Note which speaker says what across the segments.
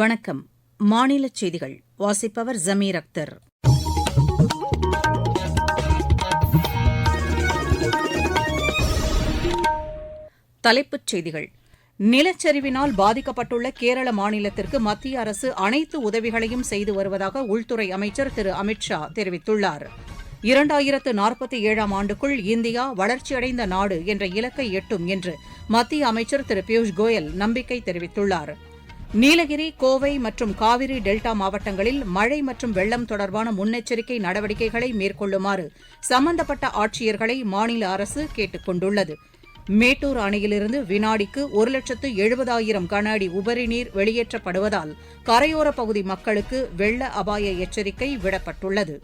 Speaker 1: வணக்கம் மாநில செய்திகள் வாசிப்பவர் ஜமீர் அக்தர் தலைப்புச் செய்திகள் நிலச்சரிவினால் பாதிக்கப்பட்டுள்ள கேரள மாநிலத்திற்கு மத்திய அரசு அனைத்து உதவிகளையும் செய்து வருவதாக உள்துறை அமைச்சர் திரு அமித் ஷா தெரிவித்துள்ளார் இரண்டாயிரத்து நாற்பத்தி ஏழாம் ஆண்டுக்குள் இந்தியா வளர்ச்சியடைந்த நாடு என்ற இலக்கை எட்டும் என்று மத்திய அமைச்சர் திரு பியூஷ் கோயல் நம்பிக்கை தெரிவித்துள்ளாா் நீலகிரி கோவை மற்றும் காவிரி டெல்டா மாவட்டங்களில் மழை மற்றும் வெள்ளம் தொடர்பான முன்னெச்சரிக்கை நடவடிக்கைகளை மேற்கொள்ளுமாறு சம்பந்தப்பட்ட ஆட்சியர்களை மாநில அரசு கேட்டுக் கொண்டுள்ளது மேட்டூர் அணையிலிருந்து வினாடிக்கு ஒரு லட்சத்து எழுபதாயிரம் கன அடி உபரிநீர் வெளியேற்றப்படுவதால் கரையோர பகுதி மக்களுக்கு வெள்ள அபாய எச்சரிக்கை விடப்பட்டுள்ளது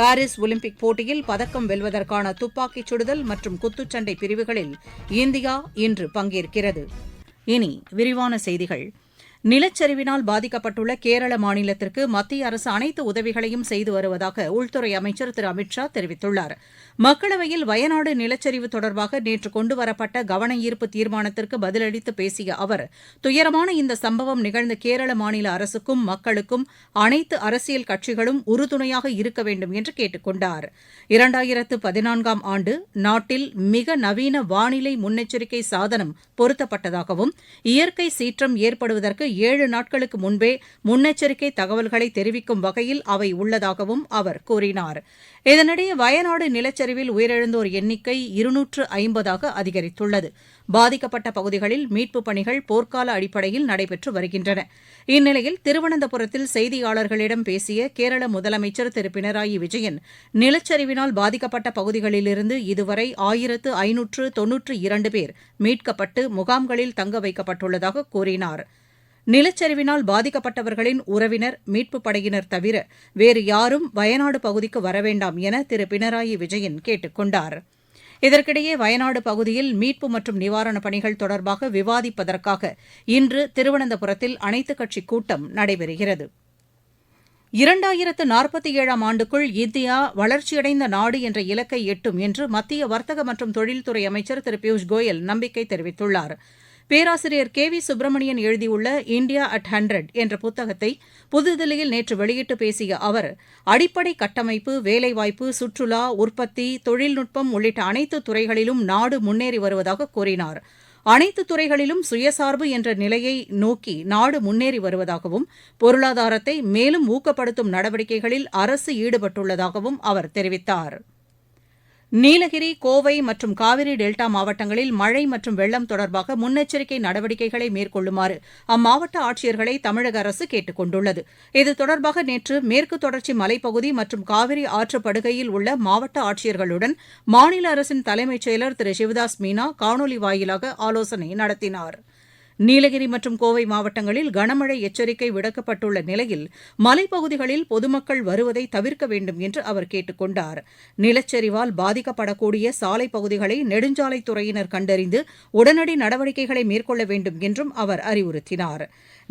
Speaker 1: பாரிஸ் ஒலிம்பிக் போட்டியில் பதக்கம் வெல்வதற்கான துப்பாக்கிச் சுடுதல் மற்றும் குத்துச்சண்டை பிரிவுகளில் இந்தியா இன்று பங்கேற்கிறது இனி விரிவான செய்திகள் நிலச்சரிவினால் பாதிக்கப்பட்டுள்ள கேரள மாநிலத்திற்கு மத்திய அரசு அனைத்து உதவிகளையும் செய்து வருவதாக உள்துறை அமைச்சர் திரு அமித் ஷா தெரிவித்துள்ளார் மக்களவையில் வயநாடு நிலச்சரிவு தொடர்பாக நேற்று கொண்டுவரப்பட்ட கவனஈர்ப்பு தீர்மானத்திற்கு பதிலளித்து பேசிய அவர் துயரமான இந்த சம்பவம் நிகழ்ந்த கேரள மாநில அரசுக்கும் மக்களுக்கும் அனைத்து அரசியல் கட்சிகளும் உறுதுணையாக இருக்க வேண்டும் என்று கேட்டுக் கொண்டார் இரண்டாயிரத்து பதினான்காம் ஆண்டு நாட்டில் மிக நவீன வானிலை முன்னெச்சரிக்கை சாதனம் பொருத்தப்பட்டதாகவும் இயற்கை சீற்றம் ஏற்படுவதற்கு ஏழு நாட்களுக்கு முன்பே முன்னெச்சரிக்கை தகவல்களை தெரிவிக்கும் வகையில் அவை உள்ளதாகவும் அவர் கூறினார் இதனிடையே வயநாடு நிலச்சரிவில் உயிரிழந்தோர் எண்ணிக்கை இருநூற்று ஐம்பதாக அதிகரித்துள்ளது பாதிக்கப்பட்ட பகுதிகளில் மீட்பு பணிகள் போர்க்கால அடிப்படையில் நடைபெற்று வருகின்றன இந்நிலையில் திருவனந்தபுரத்தில் செய்தியாளர்களிடம் பேசிய கேரள முதலமைச்சர் திரு பினராயி விஜயன் நிலச்சரிவினால் பாதிக்கப்பட்ட பகுதிகளிலிருந்து இதுவரை ஆயிரத்து ஐநூற்று தொன்னூற்று இரண்டு பேர் மீட்கப்பட்டு முகாம்களில் தங்க வைக்கப்பட்டுள்ளதாக கூறினாா் நிலச்சரிவினால் பாதிக்கப்பட்டவர்களின் உறவினர் மீட்புப் படையினர் தவிர வேறு யாரும் வயநாடு பகுதிக்கு வரவேண்டாம் என திரு பினராயி விஜயன் கேட்டுக் கொண்டார் இதற்கிடையே வயநாடு பகுதியில் மீட்பு மற்றும் நிவாரணப் பணிகள் தொடர்பாக விவாதிப்பதற்காக இன்று திருவனந்தபுரத்தில் அனைத்துக் கட்சிக் கூட்டம் நடைபெறுகிறது இரண்டாயிரத்து நாற்பத்தி ஏழாம் ஆண்டுக்குள் இந்தியா வளர்ச்சியடைந்த நாடு என்ற இலக்கை எட்டும் என்று மத்திய வர்த்தக மற்றும் தொழில்துறை அமைச்சர் திரு பியூஷ் கோயல் நம்பிக்கை தெரிவித்துள்ளாா் பேராசிரியர் கே வி சுப்பிரமணியன் எழுதியுள்ள இந்தியா அட் ஹண்ட்ரட் என்ற புத்தகத்தை புதுதில்லியில் நேற்று வெளியிட்டு பேசிய அவர் அடிப்படை கட்டமைப்பு வேலைவாய்ப்பு சுற்றுலா உற்பத்தி தொழில்நுட்பம் உள்ளிட்ட அனைத்து துறைகளிலும் நாடு முன்னேறி வருவதாக கூறினார் அனைத்து துறைகளிலும் சுயசார்பு என்ற நிலையை நோக்கி நாடு முன்னேறி வருவதாகவும் பொருளாதாரத்தை மேலும் ஊக்கப்படுத்தும் நடவடிக்கைகளில் அரசு ஈடுபட்டுள்ளதாகவும் அவர் தெரிவித்தாா் நீலகிரி கோவை மற்றும் காவிரி டெல்டா மாவட்டங்களில் மழை மற்றும் வெள்ளம் தொடர்பாக முன்னெச்சரிக்கை நடவடிக்கைகளை மேற்கொள்ளுமாறு அம்மாவட்ட ஆட்சியர்களை தமிழக அரசு கேட்டுக் கொண்டுள்ளது இது தொடர்பாக நேற்று மேற்கு தொடர்ச்சி மலைப்பகுதி மற்றும் காவிரி ஆற்றுப்படுகையில் உள்ள மாவட்ட ஆட்சியர்களுடன் மாநில அரசின் தலைமைச் செயலர் திரு சிவதாஸ் மீனா காணொலி வாயிலாக ஆலோசனை நடத்தினாா் நீலகிரி மற்றும் கோவை மாவட்டங்களில் கனமழை எச்சரிக்கை விடுக்கப்பட்டுள்ள நிலையில் மலைப்பகுதிகளில் பொதுமக்கள் வருவதை தவிர்க்க வேண்டும் என்று அவர் கேட்டுக் கொண்டார் நிலச்சரிவால் பாதிக்கப்படக்கூடிய சாலை பகுதிகளை நெடுஞ்சாலைத்துறையினர் கண்டறிந்து உடனடி நடவடிக்கைகளை மேற்கொள்ள வேண்டும் என்றும் அவர் அறிவுறுத்தினார்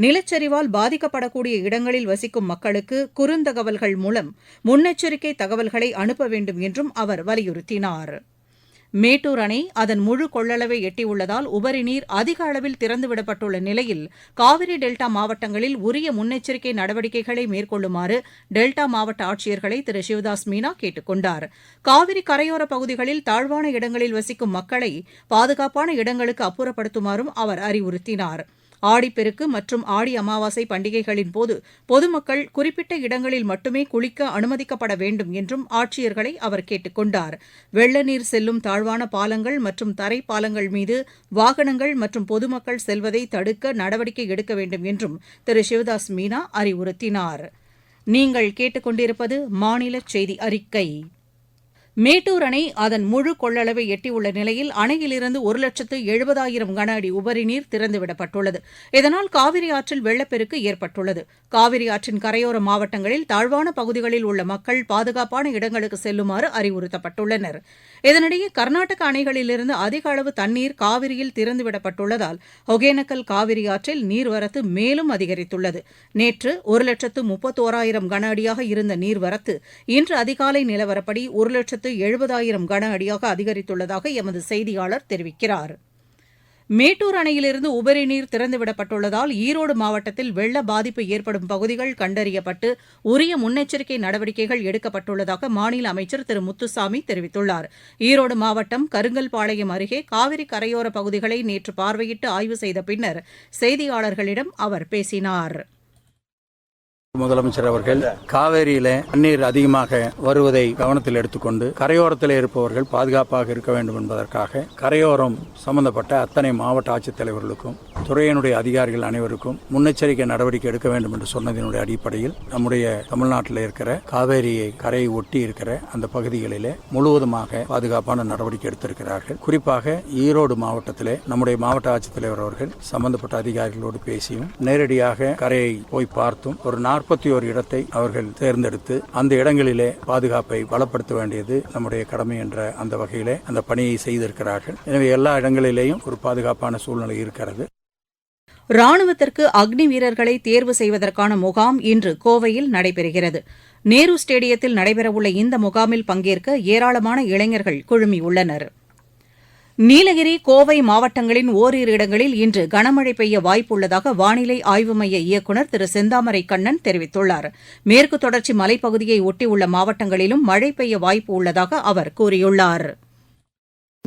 Speaker 1: நிலச்சரிவால் பாதிக்கப்படக்கூடிய இடங்களில் வசிக்கும் மக்களுக்கு குறுந்தகவல்கள் மூலம் முன்னெச்சரிக்கை தகவல்களை அனுப்ப வேண்டும் என்றும் அவர் வலியுறுத்தினாா் மேட்டூர் அணை அதன் முழு கொள்ளளவை எட்டியுள்ளதால் உபரி நீர் அதிக அளவில் திறந்துவிடப்பட்டுள்ள நிலையில் காவிரி டெல்டா மாவட்டங்களில் உரிய முன்னெச்சரிக்கை நடவடிக்கைகளை மேற்கொள்ளுமாறு டெல்டா மாவட்ட ஆட்சியர்களை திரு சிவதாஸ் மீனா கேட்டுக் கொண்டார் காவிரி கரையோரப் பகுதிகளில் தாழ்வான இடங்களில் வசிக்கும் மக்களை பாதுகாப்பான இடங்களுக்கு அப்புறப்படுத்துமாறும் அவர் அறிவுறுத்தினாா் ஆடிப்பெருக்கு மற்றும் ஆடி அமாவாசை பண்டிகைகளின் போது பொதுமக்கள் குறிப்பிட்ட இடங்களில் மட்டுமே குளிக்க அனுமதிக்கப்பட வேண்டும் என்றும் ஆட்சியர்களை அவர் கேட்டுக் கொண்டார் செல்லும் தாழ்வான பாலங்கள் மற்றும் தரை பாலங்கள் மீது வாகனங்கள் மற்றும் பொதுமக்கள் செல்வதை தடுக்க நடவடிக்கை எடுக்க வேண்டும் என்றும் திரு சிவதாஸ் மீனா அறிவுறுத்தினார் நீங்கள் கேட்டுக்கொண்டிருப்பது மாநில செய்தி அறிக்கை மேட்டூர் அணை அதன் முழு கொள்ளளவை எட்டியுள்ள நிலையில் அணையிலிருந்து ஒரு லட்சத்து எழுபதாயிரம் கன அடி உபரி நீர் திறந்துவிடப்பட்டுள்ளது இதனால் காவிரி ஆற்றில் வெள்ளப்பெருக்கு ஏற்பட்டுள்ளது காவிரி ஆற்றின் கரையோர மாவட்டங்களில் தாழ்வான பகுதிகளில் உள்ள மக்கள் பாதுகாப்பான இடங்களுக்கு செல்லுமாறு அறிவுறுத்தப்பட்டுள்ளனர் இதனிடையே கர்நாடக அணைகளிலிருந்து அதிக அளவு தண்ணீர் காவிரியில் திறந்துவிடப்பட்டுள்ளதால் ஒகேனக்கல் காவிரி ஆற்றில் நீர்வரத்து மேலும் அதிகரித்துள்ளது நேற்று ஒரு லட்சத்து முப்பத்தோராயிரம் கன அடியாக இருந்த நீர்வரத்து இன்று அதிகாலை நிலவரப்படி ஒரு லட்சத்து லட்சத்து எழுபதாயிரம் கன அடியாக அதிகரித்துள்ளதாக எமது செய்தியாளர் தெரிவிக்கிறார் மேட்டூர் அணையிலிருந்து உபரி நீர் திறந்துவிடப்பட்டுள்ளதால் ஈரோடு மாவட்டத்தில் வெள்ள பாதிப்பு ஏற்படும் பகுதிகள் கண்டறியப்பட்டு உரிய முன்னெச்சரிக்கை நடவடிக்கைகள் எடுக்கப்பட்டுள்ளதாக மாநில அமைச்சர் திரு முத்துசாமி தெரிவித்துள்ளார் ஈரோடு மாவட்டம் கருங்கல்பாளையம் அருகே காவிரி கரையோர பகுதிகளை நேற்று பார்வையிட்டு ஆய்வு செய்த பின்னர் செய்தியாளர்களிடம் அவர் பேசினாா் முதலமைச்சர் அவர்கள் காவேரியில தண்ணீர் அதிகமாக வருவதை கவனத்தில் எடுத்துக்கொண்டு கரையோரத்தில் இருப்பவர்கள் பாதுகாப்பாக இருக்க வேண்டும் என்பதற்காக கரையோரம் சம்பந்தப்பட்ட அத்தனை மாவட்ட ஆட்சித்தலைவர்களுக்கும் துறையினுடைய அதிகாரிகள் அனைவருக்கும் முன்னெச்சரிக்கை நடவடிக்கை எடுக்க வேண்டும் என்று சொன்னதனுடைய அடிப்படையில் நம்முடைய தமிழ்நாட்டில் இருக்கிற காவேரியை கரையை ஒட்டி இருக்கிற அந்த பகுதிகளிலே முழுவதுமாக பாதுகாப்பான நடவடிக்கை எடுத்திருக்கிறார்கள் குறிப்பாக ஈரோடு மாவட்டத்திலே நம்முடைய மாவட்ட ஆட்சித்தலைவர் அவர்கள் சம்பந்தப்பட்ட அதிகாரிகளோடு பேசியும் நேரடியாக கரையை போய் பார்த்தும் ஒரு நாற்பது நாற்பத்தி ஒரு இடத்தை அவர்கள் தேர்ந்தெடுத்து அந்த இடங்களிலே பாதுகாப்பை பலப்படுத்த வேண்டியது நம்முடைய கடமை என்ற அந்த வகையிலே அந்த பணியை செய்திருக்கிறார்கள் எனவே எல்லா இடங்களிலேயும் ஒரு பாதுகாப்பான சூழ்நிலை இருக்கிறது ராணுவத்திற்கு அக்னி வீரர்களை தேர்வு செய்வதற்கான முகாம் இன்று கோவையில் நடைபெறுகிறது நேரு ஸ்டேடியத்தில் நடைபெறவுள்ள இந்த முகாமில் பங்கேற்க ஏராளமான இளைஞர்கள் குழுமியுள்ளனா் நீலகிரி கோவை மாவட்டங்களின் ஓரிரு இடங்களில் இன்று கனமழை பெய்ய வாய்ப்புள்ளதாக வானிலை ஆய்வு மைய இயக்குநர் திரு செந்தாமரை கண்ணன் தெரிவித்துள்ளார் மேற்கு தொடர்ச்சி மலைப்பகுதியை ஒட்டியுள்ள மாவட்டங்களிலும் மழை பெய்ய வாய்ப்பு உள்ளதாக அவர் கூறியுள்ளாா்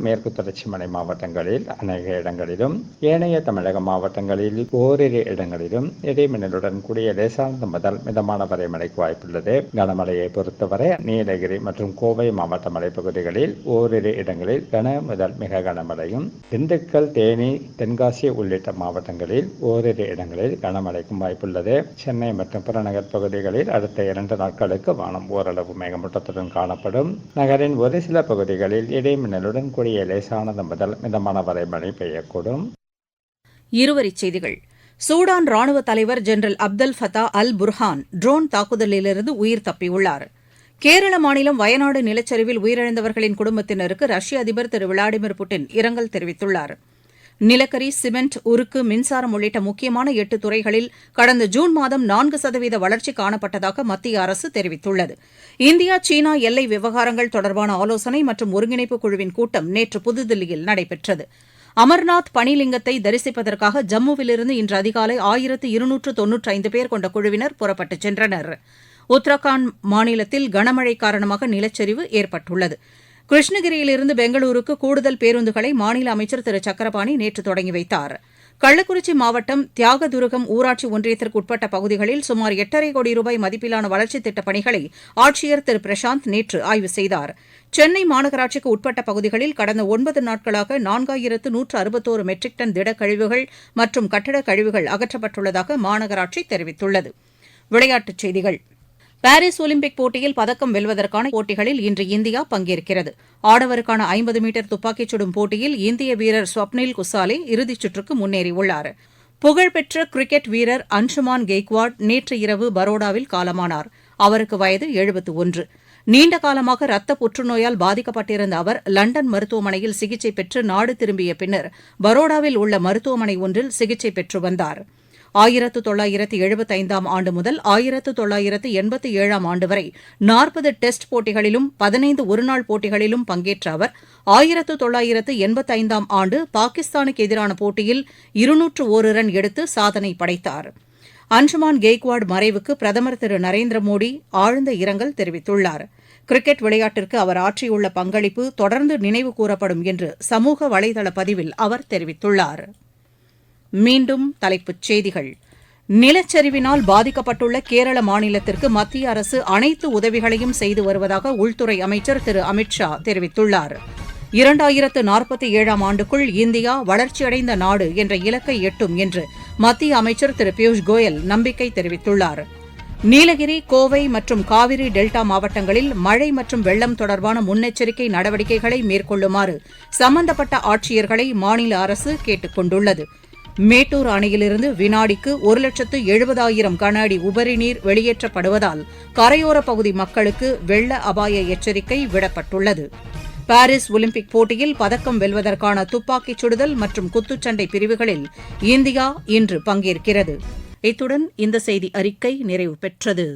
Speaker 1: மேற்கு தொடர்ச்சி மலை மாவட்டங்களில் அநேக இடங்களிலும் ஏனைய தமிழக மாவட்டங்களில் ஓரிரு இடங்களிலும் இடைமின்னலுடன் கூடிய லேசானது முதல் மிதமான வரை மழைக்கு வாய்ப்புள்ளது கனமழையை பொறுத்தவரை நீலகிரி மற்றும் கோவை மாவட்ட மலைப்பகுதிகளில் ஓரிரு இடங்களில் கன முதல் மிக கனமழையும் திண்டுக்கல் தேனி தென்காசி உள்ளிட்ட மாவட்டங்களில் ஓரிரு இடங்களில் கனமழைக்கும் வாய்ப்புள்ளது சென்னை மற்றும் புறநகர் பகுதிகளில் அடுத்த இரண்டு நாட்களுக்கு வானம் ஓரளவு மேகமூட்டத்துடன் காணப்படும் நகரின் ஒரு சில பகுதிகளில் இடைமின்னலுடன் கூடிய கூடிய லேசானது முதல் மிதமான வரை மழை பெய்யக்கூடும் இருவரி செய்திகள் சூடான் ராணுவ தலைவர் general Abdel Fattah al Burhan drone தாக்குதலிலிருந்து உயிர் தப்பியுள்ளார் கேரள மாநிலம் வயநாடு நிலச்சரிவில் உயிரிழந்தவர்களின் குடும்பத்தினருக்கு ரஷ்ய அதிபர் திரு விளாடிமிர் புட்டின் இரங்கல் தெரிவித்துள்ளாா் நிலக்கரி சிமெண்ட் உருக்கு மின்சாரம் உள்ளிட்ட முக்கியமான எட்டு துறைகளில் கடந்த ஜூன் மாதம் நான்கு சதவீத வளர்ச்சி காணப்பட்டதாக மத்திய அரசு தெரிவித்துள்ளது இந்தியா சீனா எல்லை விவகாரங்கள் தொடர்பான ஆலோசனை மற்றும் ஒருங்கிணைப்பு குழுவின் கூட்டம் நேற்று புதுதில்லியில் நடைபெற்றது அமர்நாத் பனிலிங்கத்தை தரிசிப்பதற்காக ஜம்முவிலிருந்து இன்று அதிகாலை ஆயிரத்து இருநூற்று தொன்னூற்றி ஐந்து பேர் கொண்ட குழுவினர் புறப்பட்டுச் சென்றனர் உத்தரகாண்ட் மாநிலத்தில் கனமழை காரணமாக நிலச்சரிவு ஏற்பட்டுள்ளது கிருஷ்ணகிரியிலிருந்து பெங்களூருக்கு கூடுதல் பேருந்துகளை மாநில அமைச்சர் திரு சக்கரபாணி நேற்று தொடங்கி வைத்தார் கள்ளக்குறிச்சி மாவட்டம் தியாகதுருகம் ஊராட்சி ஒன்றியத்திற்குட்பட்ட பகுதிகளில் சுமார் எட்டரை கோடி ரூபாய் மதிப்பிலான வளர்ச்சித் திட்டப் பணிகளை ஆட்சியர் திரு பிரசாந்த் நேற்று ஆய்வு செய்தார் சென்னை மாநகராட்சிக்கு உட்பட்ட பகுதிகளில் கடந்த ஒன்பது நாட்களாக நான்காயிரத்து நூற்று அறுபத்தோரு மெட்ரிக் டன் திடக்கழிவுகள் மற்றும் கட்டடக் கழிவுகள் அகற்றப்பட்டுள்ளதாக மாநகராட்சி தெரிவித்துள்ளது விளையாட்டுச் செய்திகள் பாரிஸ் ஒலிம்பிக் போட்டியில் பதக்கம் வெல்வதற்கான போட்டிகளில் இன்று இந்தியா பங்கேற்கிறது ஆடவருக்கான ஐம்பது மீட்டர் துப்பாக்கிச் சுடும் போட்டியில் இந்திய வீரர் ஸ்வப்னில் குசாலே இறுதிச் சுற்றுக்கு முன்னேறியுள்ளார் புகழ்பெற்ற கிரிக்கெட் வீரர் அன்சுமான் கெய்க்வாட் நேற்று இரவு பரோடாவில் காலமானார் அவருக்கு வயது எழுபத்து ஒன்று நீண்ட காலமாக ரத்த புற்றுநோயால் பாதிக்கப்பட்டிருந்த அவர் லண்டன் மருத்துவமனையில் சிகிச்சை பெற்று நாடு திரும்பிய பின்னர் பரோடாவில் உள்ள மருத்துவமனை ஒன்றில் சிகிச்சை பெற்று வந்தாா் ஆயிரத்து தொள்ளாயிரத்து எழுபத்தைந்தாம் ஆண்டு முதல் ஆயிரத்து தொள்ளாயிரத்து எண்பத்தி ஏழாம் ஆண்டு வரை நாற்பது டெஸ்ட் போட்டிகளிலும் பதினைந்து ஒருநாள் போட்டிகளிலும் பங்கேற்ற அவர் ஆயிரத்து தொள்ளாயிரத்து எண்பத்தைந்தாம் ஆண்டு பாகிஸ்தானுக்கு எதிரான போட்டியில் இருநூற்று ஒரு ரன் எடுத்து சாதனை படைத்தார் அஞ்சுமான் கெய்க்வாட் மறைவுக்கு பிரதமர் திரு நரேந்திர மோடி ஆழ்ந்த இரங்கல் தெரிவித்துள்ளார் கிரிக்கெட் விளையாட்டிற்கு அவர் ஆற்றியுள்ள பங்களிப்பு தொடர்ந்து நினைவு கூறப்படும் என்று சமூக வலைதள பதிவில் அவர் தெரிவித்துள்ளாா் மீண்டும் தலைப்புச் செய்திகள் நிலச்சரிவினால் பாதிக்கப்பட்டுள்ள கேரள மாநிலத்திற்கு மத்திய அரசு அனைத்து உதவிகளையும் செய்து வருவதாக உள்துறை அமைச்சர் திரு அமித் ஷா தெரிவித்துள்ளார் இரண்டாயிரத்து நாற்பத்தி ஏழாம் ஆண்டுக்குள் இந்தியா வளர்ச்சியடைந்த நாடு என்ற இலக்கை எட்டும் என்று மத்திய அமைச்சர் திரு பியூஷ் கோயல் நம்பிக்கை தெரிவித்துள்ளார் நீலகிரி கோவை மற்றும் காவிரி டெல்டா மாவட்டங்களில் மழை மற்றும் வெள்ளம் தொடர்பான முன்னெச்சரிக்கை நடவடிக்கைகளை மேற்கொள்ளுமாறு சம்பந்தப்பட்ட ஆட்சியர்களை மாநில அரசு கேட்டுக் கொண்டுள்ளது மேட்டூர் அணையிலிருந்து வினாடிக்கு ஒரு லட்சத்து எழுபதாயிரம் கன அடி உபரி நீர் வெளியேற்றப்படுவதால் கரையோரப் பகுதி மக்களுக்கு வெள்ள அபாய எச்சரிக்கை விடப்பட்டுள்ளது பாரிஸ் ஒலிம்பிக் போட்டியில் பதக்கம் வெல்வதற்கான துப்பாக்கிச் சுடுதல் மற்றும் குத்துச்சண்டை பிரிவுகளில் இந்தியா இன்று பங்கேற்கிறது இத்துடன் இந்த செய்தி அறிக்கை நிறைவு பெற்றது